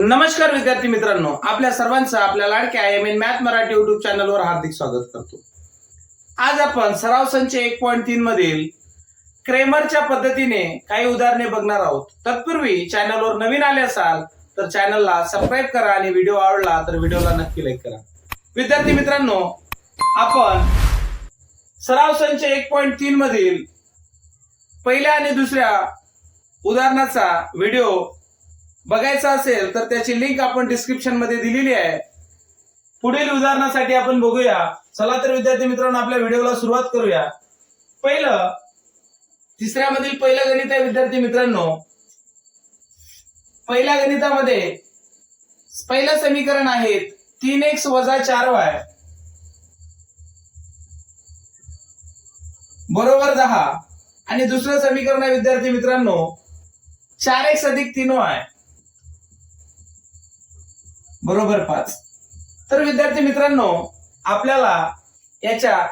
नमस्कार विद्यार्थी मित्रांनो आपल्या सर्वांचं आपल्या लाडक्या M N math Marathi YouTube चॅनलवर हार्दिक स्वागत करतो. आज आपण सराव संच एक पॉईंट तीन मधील क्रेमरच्या पद्धतीने काही उदाहरणे बघणार आहोत. तत्पूर्वी चॅनलवर नवीन आले असाल तर चॅनलला सबस्क्राईब करा आणि व्हिडिओ आवडला तर व्हिडिओला नक्की लाईक करा. विद्यार्थी मित्रांनो आपण सराव संच एक पॉईंट तीन मधील पहिल्या आणि दुसऱ्या उदाहरणाचा व्हिडिओ बघायचं असेल तर त्याची लिंक आपण डिस्क्रिप्शनमध्ये दिलेली आहे. पुढील उदाहरणासाठी आपण बघूया. चला तर विद्यार्थी मित्रांनो आपल्या व्हिडिओला सुरुवात करूया. पहिलं तिसऱ्यामधील पहिलं गणित आहे विद्यार्थी मित्रांनो. पहिल्या गणितामध्ये पहिलं समीकरण आहे तीन एक्स वजा चार वाय. बरोबर दहा. आणि दुसरं समीकरण आहे विद्यार्थी मित्रांनो चार एक्स अधिक तीन वाय. बरोबर पाच. तर विद्यार्थी मित्रांनो आपल्याला याच्या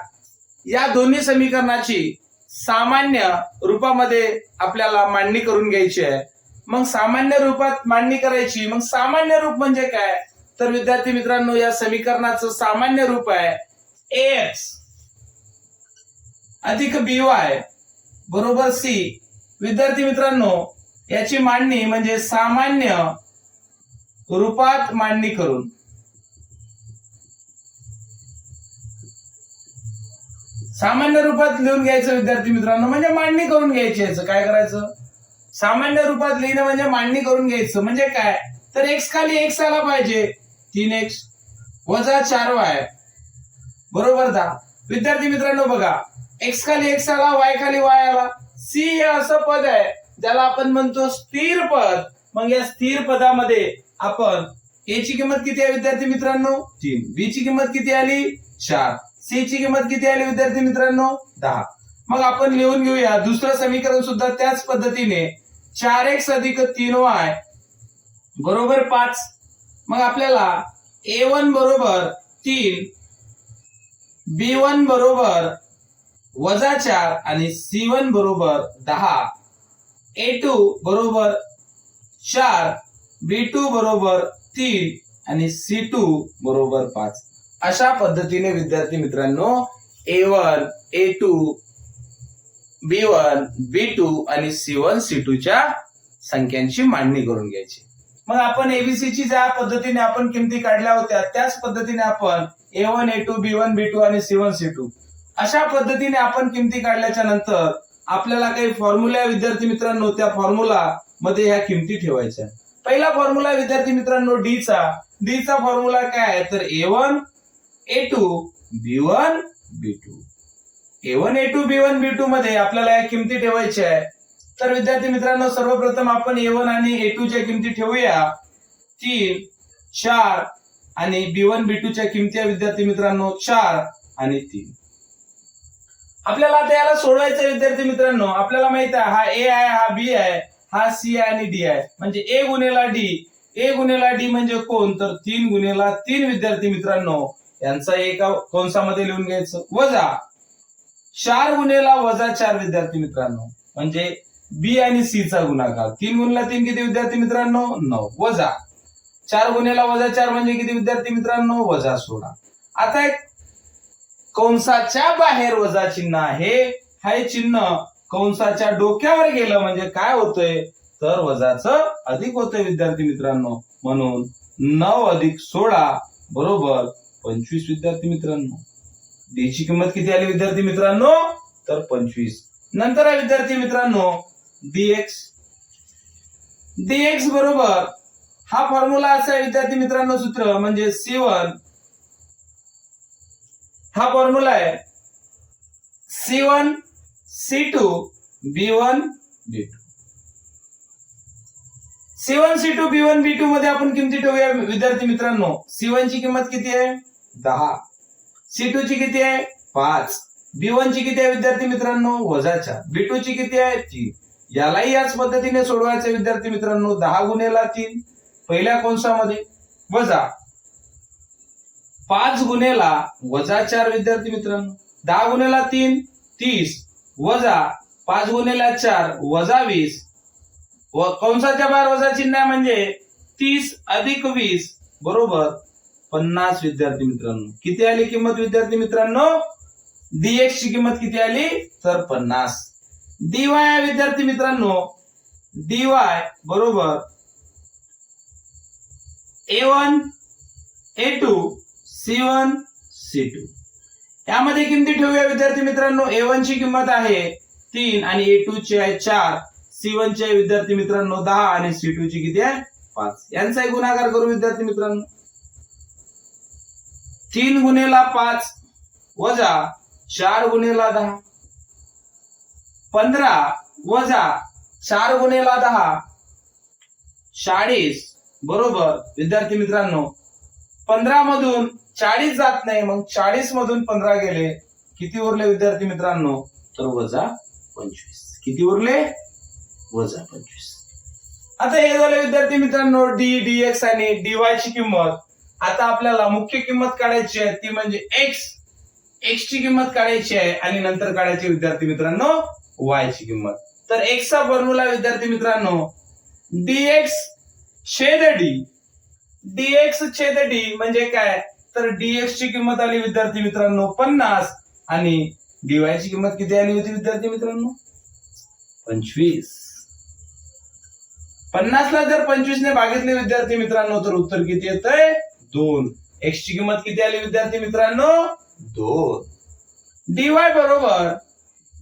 या दोन्ही समीकरणाची सामान्य रूपामध्ये आपल्याला मांडणी करून घ्यायची आहे. मग सामान्य रूपात मांडणी करायची. मग सामान्य रूप म्हणजे काय? तर विद्यार्थी मित्रांनो या समीकरणाचं सामान्य रूप आहे एक्स अधिक बी वाय बरोबर सी विद्यार्थी मित्रांनो याची मांडणी म्हणजे सामान्य रूपात मांडणी करून. सामान्य रूपात लिहून घ्यायचं विद्यार्थी मित्रांनो म्हणजे मांडणी करून घ्यायची याचं. काय करायचं? सामान्य रूपात लिहिणं म्हणजे मांडणी करून घ्यायचं. म्हणजे काय? तर एक्स खाली एक्स आला पाहिजे. तीन एक्स वजा चार वाय बरोबर दहा विद्यार्थी मित्रांनो बघा. एक्स खाली एक्स आला वाय खाली वाय आला. सी हे असं पद आहे ज्याला आपण म्हणतो स्थिर पद. मग या स्थिर पदामध्ये आपण ए ची किंमत किती आहे विद्यार्थी मित्रांनो? तीन. बी ची किंमत किती आली? चार. सी ची किंमत किती आली विद्यार्थी मित्रांनो? दहा. मग आपण लिहून घेऊया. दुसरं समीकरण सुद्धा त्याच पद्धतीने. चार एक्स अधिक तीन वाय बरोबर पाच. मग आपल्याला ए वन बरोबर तीन बी वन बरोबर वजा चार आणि सी वन बरोबर दहा. ए टू बरोबर चार. बी टू बरोबर तीन आणि सी टू बरोबर पाच. अशा पद्धतीने विद्यार्थी मित्रांनो A one A two B one B two आणि सी वन सी टू च्या संख्यांची मांडणी करून घ्यायची. मग आपण एबीसी ची ज्या पद्धतीने आपण किमती काढल्या होत्या त्याच पद्धतीने आपण A one A two B one B two आणि सी वन सी टू अशा पद्धतीने आपण किमती काढल्याच्या नंतर आपल्याला काही फॉर्म्युला विद्यार्थी मित्रांनो त्या फॉर्म्युला मध्ये ह्या किमती ठेवायच्या. पहिला फॉर्म्युला विद्यार्थी मित्रांनो डी चा. डी चा फॉर्म्युला काय आहे? तर A one A two B one B two A one A two B one B two मध्ये आपल्याला या किमती ठेवायच्या आहे. तर विद्यार्थी मित्रांनो सर्वप्रथम आपण ए वन आणि ए टू च्या किमती ठेवूया. तीन चार आणि बी वन बी टू च्या किमती विद्यार्थी मित्रांनो चार आणि तीन. आपल्याला आता याला सोडवायचं विद्यार्थी मित्रांनो. आपल्याला माहीत आहे हा ए आहे हा बी आहे. हा सी आणि डी आहे. म्हणजे ए गुन्हेला डी ए गुन्हेला डी म्हणजे कोण? तर तीन गुन्हेला तीन विद्यार्थी मित्रांनो यांचा एका कंसामध्ये लिहून घ्यायचं. वजा चार गुन्हेला वजा चार विद्यार्थी मित्रांनो म्हणजे बी आणि सी चा गुणाकार. तीन गुणला तीन किती विद्यार्थी मित्रांनो? नऊ. वजा चार गुन्हेला वजा चार म्हणजे किती विद्यार्थी मित्रांनो? वजा सोळा. आता एक कंसाच्या बाहेर वजा चिन्ह आहे. हे चिन्ह कंसाच्या डोक्यावर गेलं म्हणजे काय होतंय? तर वजाच अधिक होतंय विद्यार्थी मित्रांनो. म्हणून नऊ अधिक सोळा बरोबर पंचवीस विद्यार्थी मित्रांनो. डीची किंमत किती आली विद्यार्थी मित्रांनो? तर पंचवीस. नंतर आहे विद्यार्थी मित्रांनो डीएक्स डीएक्स बरोबर. हा फॉर्म्युला असा आहे विद्यार्थी मित्रांनो सूत्र म्हणजे सी हा फॉर्म्युला आहे. C one C two B one B two C one C two B one B two मध्ये आपण किमती ठेवूया विद्यार्थी मित्रांनो. सी वन ची किंमत किती आहे? दहा. सी टू ची किती आहे? पाच. बी वन ची किती आहे विद्यार्थी मित्रांनो? वजा चार. बी टू ची किती आहे? तीन. यालाही याच पद्धतीने सोडवायचं विद्यार्थी मित्रांनो. दहा गुन्हेला तीन. पहिल्या कोणसामध्ये वजा. पाच गुन्हेला वजा चार विद्यार्थी मित्रांनो. दहा गुन्हेला तीन तीस. वजा पाच गुणेला चार वजा वीस. व कंसाच्या बाहेर वजा चिन्ह आहे म्हणजे तीस अधिक वीस. बरोबर? पन्नास विद्यार्थी मित्रांनो. किती आली किंमत विद्यार्थी मित्रांनो? डीएक्स ची किंमत किती आली? तर पन्नास. डीवाय विद्यार्थी मित्रांनो डीवाय बरोबर? A one A two C one C two यामध्ये किमती ठेवूया विद्यार्थी मित्रांनो. ए वन ची किंमत आहे तीन आणि ए टू ची आहे चार. सी वन ची आहे विद्यार्थी मित्रांनो दहा आणि सी टू ची किती आहे? पाच. यांचाही गुणाकार करू विद्यार्थी मित्रांनो. तीन गुन्हेला पाच वजा चार गुन्हेला दहा. पंधरा वजा चार गुन्हेला दहा. चाळीस. बरोबर. विद्यार्थी मित्रांनो पंधरा मधून चाळीस जात नाही मग चाळीस मधून पंधरा गेले किती उरले विद्यार्थी मित्रांनो? तर वजा पंचवीस. किती उरले? वजा पंचवीस. आता हे झाले विद्यार्थी मित्रांनो डी डी एक्स आणि डीवाय ची किंमत. आता आपल्याला मुख्य किंमत काढायची आहे ती म्हणजे एक्स एक्स ची किंमत काढायची आहे आणि नंतर काढायची विद्यार्थी मित्रांनो वाय ची किंमत. तर एक्सचा फॉर्म्युला विद्यार्थी मित्रांनो डी एक्स छेद डी डीएक्स छेद डी म्हणजे काय? तर डीएक्स ची किंमत आली विद्यार्थी मित्रांनो पन्नास. आणि डीवाय ची किंमत किती आली होती विद्यार्थी मित्रांनो? पंचवीस. पन्नासला जर पंचवीस ने भागितले विद्यार्थी मित्रांनो तर उत्तर किती येतंय? दोन. एक्स ची किंमत किती आली विद्यार्थी मित्रांनो? दोन. डीवाय बरोबर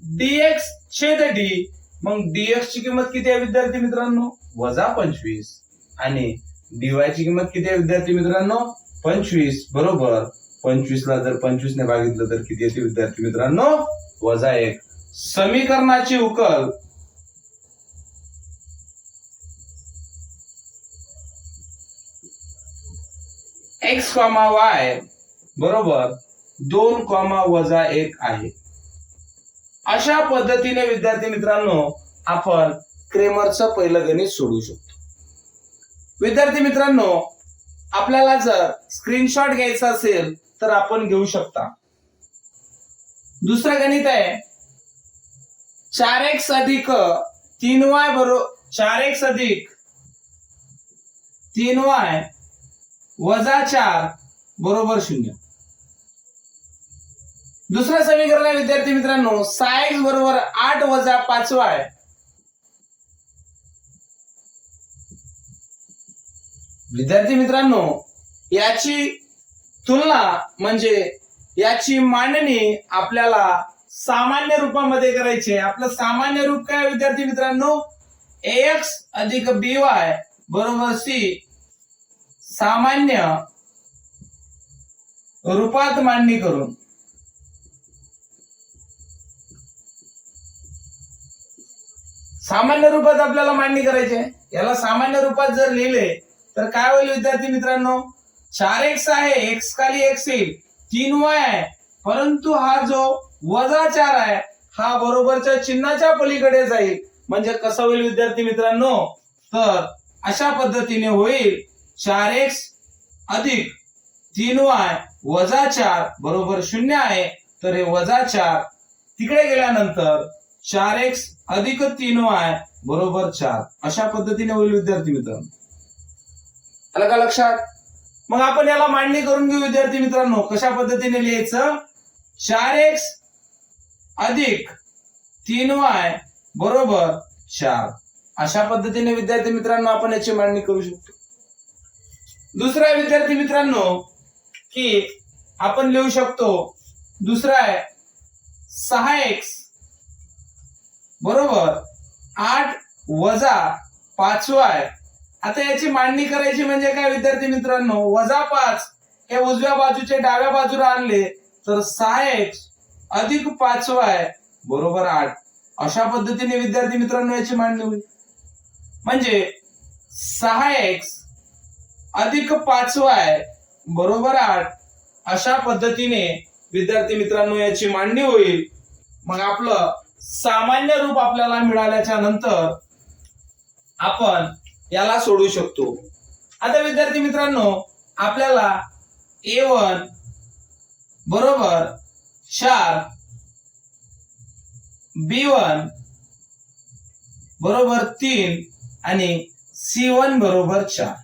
डीएक्स छेद डी मग डीएक्स ची किंमत किती आहे विद्यार्थी मित्रांनो? वजा पंचवीस. आणि डीवाय ची किंमत किती आहे विद्यार्थी मित्रांनो? पंचवीस. बरोबर. पंचवीस ला जर पंचवीस ने भागितलं तर किती येते विद्यार्थी मित्रांनो? वजा एक. समीकरणाची उकल. एक्स कॉमा वाय बरोबर. दोन कॉमा वजा एक आहे. अशा पद्धतीने विद्यार्थी मित्रांनो आपण क्रेमरचं पहिलं गणित सोडू शकतो. विद्यार्थी मित्रांनो आपल्याला जर स्क्रीनशॉट घ्यायचा असेल तर आपण घेऊ शकता. दुसरं गणित आहे चार एक्स अधिक तीन वाय बरोबर चार एक्स अधिक तीन वाय वजा चार बरोबर शून्य. दुसरं समीकरण आहे विद्यार्थी मित्रांनो सहा एक्स बरोबर आठ वजा पाच वाय. विद्यार्थी मित्रांनो याची तुलना म्हणजे याची मांडणी आपल्याला सामान्य रूपामध्ये करायची आहे. आपलं सामान्य रूप काय विद्यार्थी मित्रांनो? एक्स अधिक बी वाय बरोबर सी सामान्य रूपात मांडणी करून. सामान्य रूपात आपल्याला मांडणी करायची आहे. याला सामान्य रूपात जर लिहिले तर काय होईल विद्यार्थी मित्रांनो? चार एक्स आहे एक्स खाली एक्स येईल. तीन वाय आहे. परंतु हा जो वजा चार आहे हा बरोबरच्या चिन्हाच्या पलीकडे जाईल. म्हणजे कसं होईल विद्यार्थी मित्रांनो? तर अशा पद्धतीने होईल. चार एक्स अधिक तीन वाय वजा चार बरोबर शून्य आहे. तर हे वजा चार तिकडे गेल्यानंतर चार एक्स अधिक तीन वाय बरोबर चार. अशा पद्धतीने होईल विद्यार्थी मित्रांनो. आलं का लक्षात? मग आपण याला मांडणी करून घेऊ विद्यार्थी मित्रांनो. कशा पद्धतीने लिहायचं? चार एक्स अधिक तीन वाय बरोबर चार. अशा पद्धतीने विद्यार्थी मित्रांनो आपण याची मांडणी करू शकतो. दुसरा आहे विद्यार्थी मित्रांनो की आपण लिहू शकतो दुसरा आहे सहा एक्स बरोबर आठ वजा पाचवाय आता याची मांडणी करायची म्हणजे काय विद्यार्थी मित्रांनो? वजा पाच हे उजव्या बाजूचे डाव्या बाजूला आणले तर सहा एक्स अधिक पाचवा आहे. बरोबर आठ. अशा पद्धतीने विद्यार्थी मित्रांनो याची मांडणी होईल. म्हणजे सहा एक्स अधिक पाच बरोबर आठ. अशा पद्धतीने विद्यार्थी मित्रांनो याची मांडणी होईल. मग आपलं सामान्य रूप आपल्याला मिळाल्याच्या नंतर आपण याला सोडू शकतो. आता विद्यार्थी मित्रांनो आपल्याला ए वन बरोबर चार बी वन बरोबर तीन आणि सी वन बरोबर चार.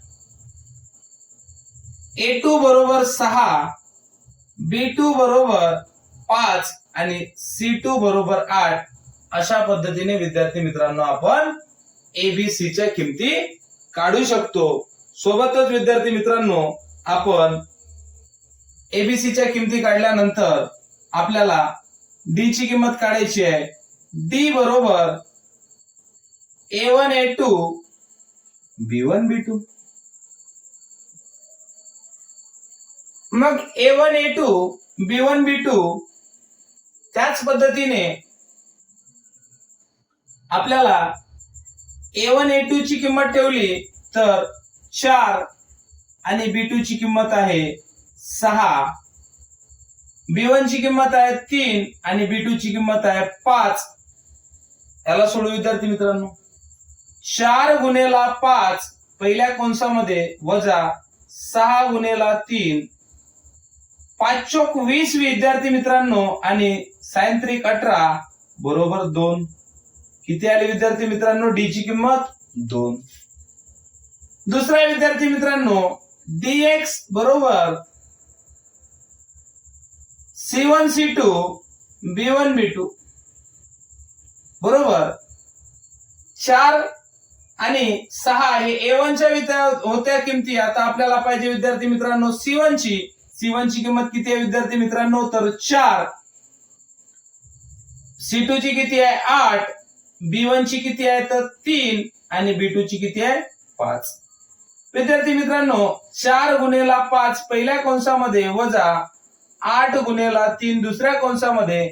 ए टू बरोबर सहा बी टू बरोबर पाच आणि सी टू बरोबर आठ अशा पद्धतीने विद्यार्थी मित्रांनो आपण एबीसीच्या किमती काढू शकतो. सोबतच विद्यार्थी मित्रांनो आपण एबीसीच्या किमती काढल्यानंतर आपल्याला डी ची किंमत काढायची आहे. डी बरोबर A one A two B one B two मग A one A two B one B two त्याच पद्धतीने आपल्याला ए वन ए टू ची किंमत ठेवली तर चार आणि बी टू ची किंमत आहे सहा. बी वन ची किंमत आहे तीन आणि बी टू ची किंमत आहे पाच. याला सोडू विद्यार्थी मित्रांनो. चार गुन्हेला पाच पहिल्या कोणसामध्ये वजा सहा गुन्हेला तीन. पाच चोक वीस विद्यार्थी मित्रांनो आणि सायंत्रिक अठरा बरोबर दोन. किती आले विद्यार्थी मित्रांनो? डी ची किंमत दोन. दुसरा विद्यार्थी मित्रांनो डी एक्स बरोबर C one C two B one B two बरोबर? चार आणि सहा हे ए वनच्या विद्या- होत्या किमती. आता आपल्याला पाहिजे विद्यार्थी मित्रांनो सी वन ची. सी वन ची किंमत किती आहे विद्यार्थी मित्रांनो? तर चार. सी टू ची किती आहे? आठ. बी वन ची किती आहे तर तीन आणि बी टू ची किती आहे? पाच. विद्यार्थी मित्रांनो चार गुन्हेला पाच पहिल्या कंसामध्ये वजा आठ गुन्हेला तीन दुसऱ्या कंसामध्ये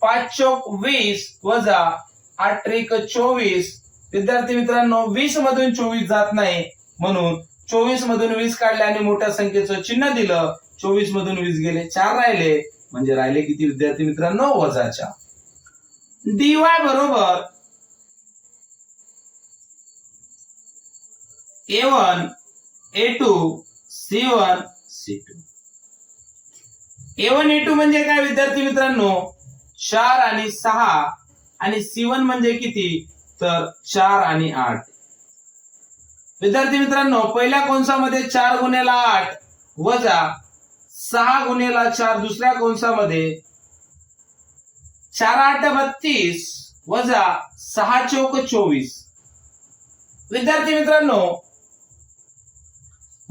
पाच चौक वीस वजा आठ त्रिक चोवीस. विद्यार्थी मित्रांनो वीस मधून चोवीस जात नाही. म्हणून चोवीस मधून वीस काढले आणि मोठ्या संख्येचं चिन्ह दिलं. चोवीस मधून वीस गेले चार राहिले. म्हणजे राहिले किती विद्यार्थी मित्रांनो? वजा चार डीवाय बरोबर A one A two C one C two A one A two म्हणजे काय विद्यार्थी मित्रांनो? चार आणि सहा. आणि सी वन म्हणजे किती? तर चार आणि आठ. विद्यार्थी मित्रांनो पहिल्या कोणसामध्ये चार गुन्ह्याला आठ वजा सहा गुन्ह्याला चार दुसऱ्या कोणसामध्ये चार आठ बत्तीस वजा सहा चौक चोवीस. विद्यार्थी मित्रांनो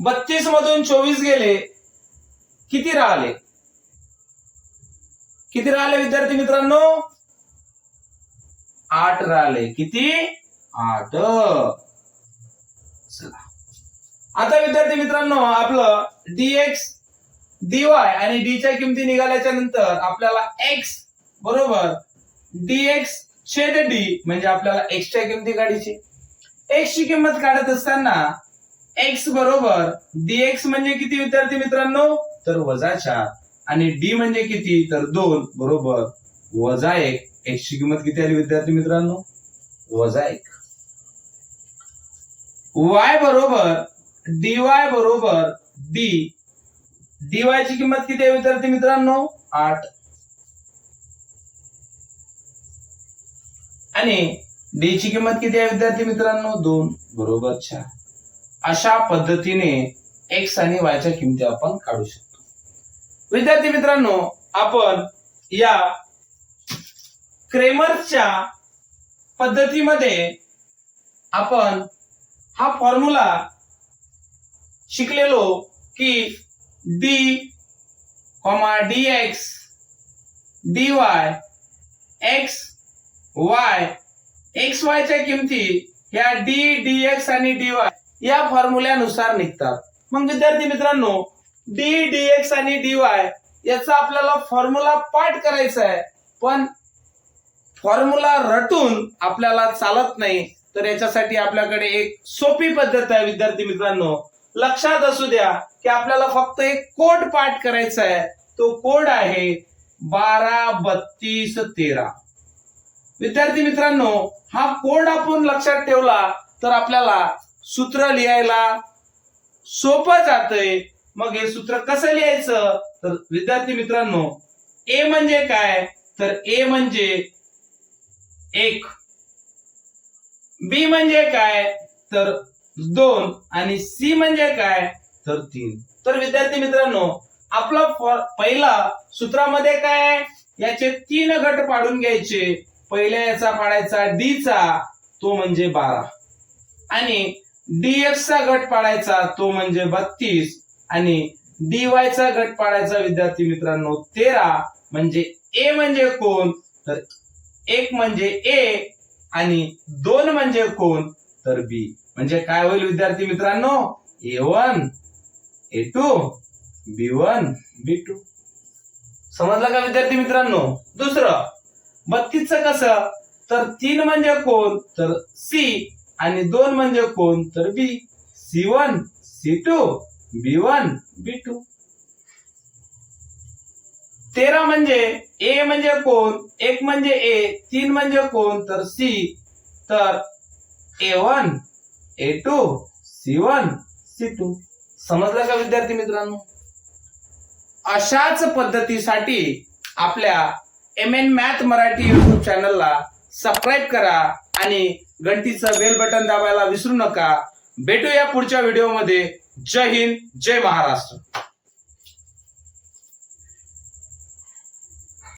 बत्तीस मधून चोवीस गेले किती राहिले? किती राहिले विद्यार्थी मित्रांनो? आठ राहिले. किती? आठ. चला. आता विद्यार्थी मित्रांनो आपलं डीएक्स डीवाय आणि डी च्या किमती निघाल्याच्या नंतर आपल्याला एक्स बरोबर डीएक्स छेद डी म्हणजे आपल्याला एक्सच्या किमती काढायची. एक्स ची किंमत काढत असताना एक्स बरोबर. डीएक्स म्हणजे किती विद्यार्थी मित्रांनो? तर वजा चार. आणि डी म्हणजे किती? तर दोन. बरोबर. वजा एक. एक्स ची किंमत किती आली विद्यार्थी मित्रांनो? वजा एक. वाय बरोबर. डीवाय बरोबर. डी डीवाय ची किंमत किती आहे विद्यार्थी मित्रांनो? आठ. आणि डी ची किंमत किती आहे विद्यार्थी मित्रांनो? दोन. बरोबर चार. अशा पद्धतीने एक्स आणि वायच्या किमती आपण काढू शकतो. विद्यार्थी मित्रांनो आपण या क्रेमरच्या पद्धतीमध्ये आपण हा फॉर्म्युला शिकलेलो की D comma D X D Y X Y X वायच्या किमती या डी डी एक्स आणि डी वाय या फॉर्म्युल्यानुसार निघतात. मग विद्यार्थी मित्रांनो डी डी एक्स आणि डी वाय याचा आपल्याला फॉर्म्युला पाठ करायचा आहे. पण फॉर्म्युला रटून आपल्याला चालत नाही. तर याच्यासाठी आपल्याकडे एक सोपी पद्धत आहे विद्यार्थी मित्रांनो. लक्षात असू द्या की आपल्याला फक्त एक कोड पाठ करायचा आहे. तो कोड आहे बारा बत्तीस तेरा. विद्यार्थी मित्रांनो हा कोड आपण लक्षात ठेवला तर आपल्याला सूत्र लिहायला सोपं जातंय. मग हे सूत्र कसं लिहायचं? तर विद्यार्थी मित्रांनो ए म्हणजे काय? तर ए म्हणजे एक. बी म्हणजे काय? तर दोन. आणि सी म्हणजे काय? तर तीन. तर विद्यार्थी मित्रांनो आपला पहिला सूत्रामध्ये काय? याचे तीन गट पाडून घ्यायचे. पहिल्या याचा पाडायचा डी चा तो म्हणजे बारा. आणि डीएफचा चा गट पाडायचा तो म्हणजे बत्तीस आणि डीवाय चा गट पाडायचा विद्यार्थी मित्रांनो तेरा म्हणजे ए म्हणजे कोण? तर एक म्हणजे ए आणि दोन म्हणजे कोण? तर बी म्हणजे काय होईल विद्यार्थी मित्रांनो? A one A two B one B two समजलं का विद्यार्थी मित्रांनो? दुसरं बत्तीसचं कसं? तर तीन म्हणजे कोण? तर सी आणि दोन म्हणजे कोण? तर B. C one C two B one B two. तेरा म्हणजे ए म्हणजे कोण? एक म्हणजे ए तीन म्हणजे कोण? तर सी. तर A one A two C one C two. समजलं का विद्यार्थी मित्रांनो? अशाच पद्धतीसाठी आपल्या M N math Marathi YouTube चॅनलला सबस्क्राईब करा. आणि घंटीचं बेल बटन दाबायला विसरू नका. भेटूया पुढच्या व्हिडिओमध्ये जय हिंद जय महाराष्ट्र.